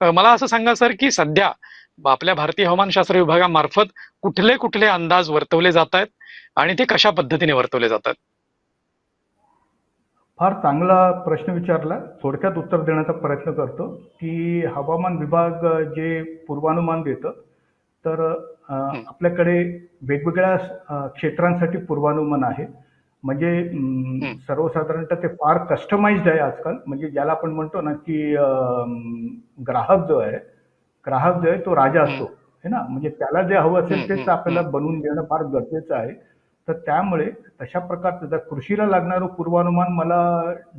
मला असं सांगा सर की सध्या आपल्या भारतीय हवामानशास्त्र विभागामार्फत कुठले कुठले अंदाज वर्तवले जात आहेत आणि ते कशा पद्धतीने वर्तवले जातात फार चांगला प्रश्न विचारला. थोडक्यात उत्तर देण्याचा प्रयत्न करतो की हवामान विभाग जे पूर्वानुमान देतं तर आपल्याकडे वेगवेगळ्या क्षेत्रांसाठी पूर्वानुमान आहे. म्हणजे. सर्वसाधारणतः ते फार कस्टमाइज्ड आहे आजकाल. म्हणजे ज्याला आपण म्हणतो ना की ग्राहक जो आहे ग्राहक जो आहे तो राजा असतो. है ना? म्हणजे त्याला जे हवं असेल तेच आपल्याला. बनवून देणं फार गरजेचं आहे. तर त्यामुळे तशा प्रकारचं जर कृषीला लागणारं पूर्वानुमान मला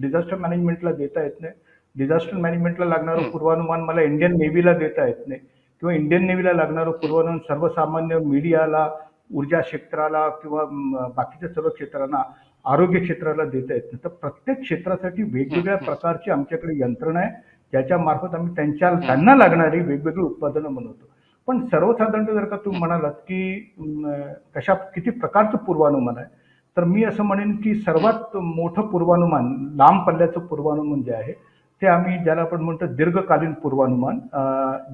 डिझास्टर मॅनेजमेंटला देता येत नाही. डिझास्टर मॅनेजमेंटला लागणारं. पूर्वानुमान मला इंडियन नेव्हीला देता येत नाही. किंवा इंडियन नेव्हीला लागणारं पूर्वानुमान सर्वसामान्य मीडियाला ऊर्जा क्षेत्राला किंवा बाकीच्या सर्व क्षेत्रांना आरोग्य क्षेत्राला देता येत नाही. तर प्रत्येक क्षेत्रासाठी वेगवेगळ्या. प्रकारची आमच्याकडे यंत्रणा आहे. ज्याच्या मार्फत आम्ही त्यांच्या त्यांना लागणारी वेगवेगळी उत्पादनं बनवतो. पण सर्वसाधारणतः जर का तुम्ही म्हणालात की कशा किती प्रकारचं पूर्वानुमान आहे? तर मी असं म्हणेन की सर्वात मोठं पूर्वानुमान लांब पल्ल्याचं पूर्वानुमान जे आहे ते आम्ही ज्याला आपण म्हणतो दीर्घकालीन पूर्वानुमान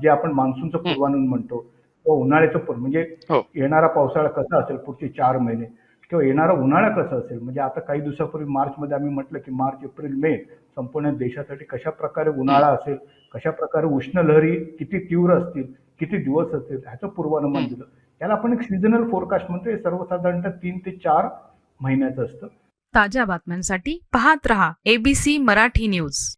जे आपण मान्सूनचं पूर्वानुमान म्हणतो. उन्हाळ्याचं पूर्व म्हणजे हो. येणारा पावसाळा कसा असेल पुढचे चार महिने किंवा येणारा उन्हाळा कसा असेल म्हणजे आता काही दिवसापूर्वी मार्चमध्ये आम्ही म्हटलं की मार्च एप्रिल मे संपूर्ण देशासाठी कशा प्रकारे उन्हाळा असेल कशा प्रकारे उष्ण लहरी किती तीव्र असतील किती दिवस असतील ह्याचं पूर्वानुमान दिलं. त्याला आपण एक सिजनल फोरकास्ट म्हणतो हे सर्वसाधारणतः तीन ते चार महिन्याचं असतं. ताज्या बातम्यांसाठी पाहत रहा एबीसी मराठी न्यूज